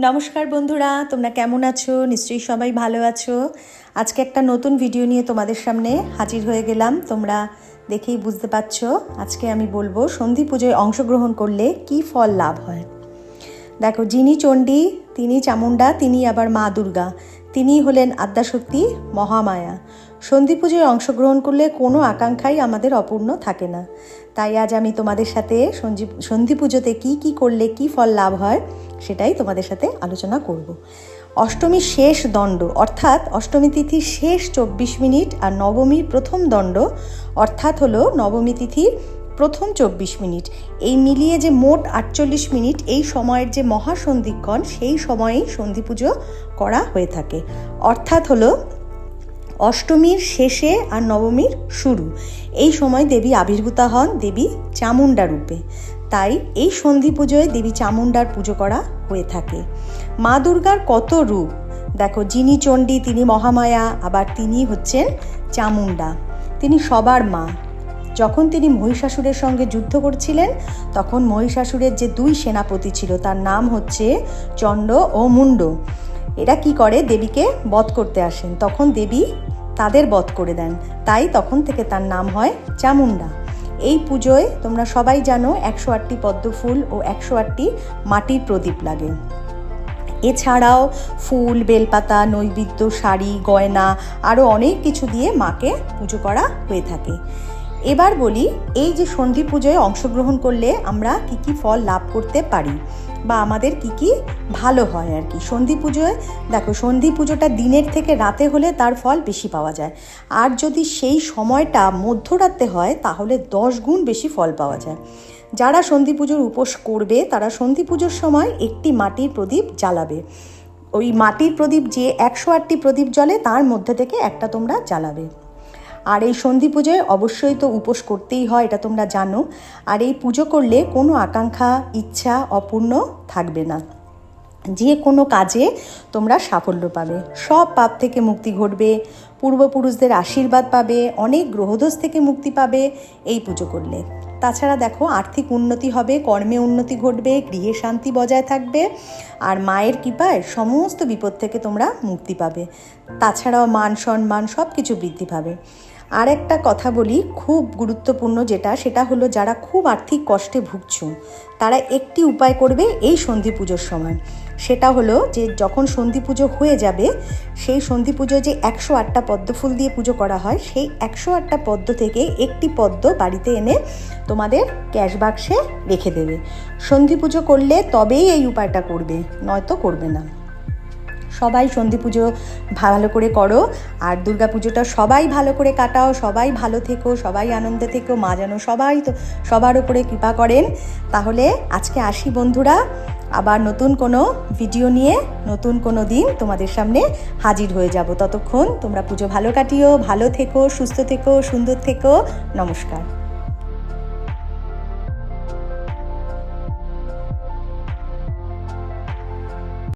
নমস্কার বন্ধুরা, তোমরা কেমন আছো? নিশ্চয়ই সবাই ভালো আছো। আজকে একটা নতুন ভিডিও নিয়ে তোমাদের সামনে হাজির হয়ে গেলাম। তোমরা দেখেই বুঝতে পারছ, আজকে আমি বলব সন্ধি পুজোয় অংশগ্রহণ করলে কি ফল লাভ হয়? দেখো, যিনি চণ্ডী, তিনি চামুণ্ডা, তিনি আবার মা দুর্গা। তিনি হলেন আদ্যাশক্তি মহামায়া। সন্ধি পুজোয় অংশগ্রহণ করলে কোনো আকাঙ্ক্ষাই আমাদের অপূর্ণ থাকে না। তাই আজ আমি তোমাদের সাথে সন্ধি পুজোতে কী কী করলে কি ফল লাভ হয় সেটাই তোমাদের সাথে আলোচনা করব। অষ্টমীর শেষ দণ্ড, অর্থাৎ অষ্টমী তিথির শেষ চব্বিশ মিনিট আর নবমীর প্রথম দণ্ড, অর্থাৎ হলো নবমী তিথির প্রথম চব্বিশ মিনিট। এই মিলিয়ে যে মোট আটচল্লিশ মিনিট এই সময়ের যে মহাসন্ধিক্ষণ, সেই সময়েই সন্ধি পুজো করা হয়ে থাকে। অর্থাৎ হলো অষ্টমীর শেষে আর নবমীর শুরু। এই সময় দেবী আবির্ভূতা হন দেবী চামুণ্ডা রূপে। তাই এই সন্ধি পুজোয় দেবী চামুণ্ডার পুজো করা হয়ে থাকে। মা দুর্গার কত রূপ? দেখো, যিনি চণ্ডী, তিনি মহামায়া, আবার তিনি হচ্ছেন চামুণ্ডা। তিনি সবার মা। যখন তিনি মহিষাসুরের সঙ্গে যুদ্ধ করছিলেন, তখন মহিষাসুরের যে দুই সেনাপতি ছিল, তার নাম হচ্ছে চণ্ড ও মুন্ড এরা কি করে? দেবীকে বধ করতে আসেন। তখন দেবী তাদের বধ করে দেন। তাই তখন থেকে তার নাম হয় চামুন্ডা এই পুজোয় তোমরা সবাই জানো, একশো আটটি পদ্ম ফুল ও একশো আটটি মাটির প্রদীপ লাগে। এছাড়াও ফুল, বেলপাতা, নৈবেদ্য, শাড়ি, গয়না আরও অনেক কিছু দিয়ে মাকে পুজো করা হয়ে থাকে। এবার বলি, এই যে সন্ধি পুজোয় অংশগ্রহণ করলে আমরা কি কি ফল লাভ করতে পারি? বা আমাদের কি কি ভালো হয় আর কি? সন্ধি পুজোয়, দেখো, সন্ধি পুজোটা দিনের থেকে রাতে হলে তার ফল বেশি পাওয়া যায়। আর যদি সেই সময়টা মধ্যরাতে হয়, তাহলে দশ গুণ বেশি ফল পাওয়া যায়। যারা সন্ধি পুজোর উপোস করবে, তারা সন্ধি পুজোর সময় একটি মাটির প্রদীপ জ্বালাবে। ওই মাটির প্রদীপ যে একশো আটটি প্রদীপ জ্বলে, তার মধ্যে থেকে একটা তোমরা জ্বালাবে। আর এই সন্ধি পুজোয় অবশ্যই তো উপোস করতেই হয়, এটা তোমরা জানো। আর এই পুজো করলে কোনো আকাঙ্ক্ষা, ইচ্ছা, অপূর্ণ থাকবে না। যে কোনো কাজে তোমরা সাফল্য পাবে। সব পাপ থেকে মুক্তি ঘটবে, পূর্বপুরুষদের আশীর্বাদ পাবে, অনেক গ্রহদোষ থেকে মুক্তি পাবে এই পুজো করলে। তাছাড়া দেখো, আর্থিক উন্নতি হবে, কর্মে উন্নতি ঘটবে, গৃহে শান্তি বজায় থাকবে, আর মায়ের কৃপায় সমস্ত বিপদ থেকে তোমরা মুক্তি পাবে। তাছাড়াও মান সম্মান সব কিছু বৃদ্ধি পাবে। আর একটা কথা বলি, খুব গুরুত্বপূর্ণ যেটা, সেটা হলো যারা খুব আর্থিক কষ্টে ভুগছ তারা একটি উপায় করবে এই সন্ধি পুজোর সময়। সেটা হলো যে যখন সন্ধি পুজো হয়ে যাবে, সেই সন্ধি পুজো যে একশো আটটা পদ্ম ফুল দিয়ে পুজো করা হয়, সেই একশো আটটা পদ্ম থেকে একটি পদ্ম বাড়িতে এনে তোমাদের ক্যাশ বাক্সে রেখে দেবে। সন্ধি পুজো করলে তবেই এই উপায়টা করবে, নয়তো করবে না। সবাই সন্ধি পুজো ভালো করে করো। আর দুর্গা পুজোটা সবাই ভালো করে কাটাও, সবাই ভালো থেকো, সবাই আনন্দে থেকো, মা যেন সবাই তো, সবার উপরে কৃপা করেন। তাহলে আজকে আসি বন্ধুরা, আবার নতুন কোনো ভিডিও নিয়ে, নতুন কোনো দিন তোমাদের সামনে হাজির হয়ে যাব। ততক্ষণ তোমরা পুজো ভালো কাটিও, ভালো থেকো, সুস্থ থেকো, সুন্দর থেকো, নমস্কার।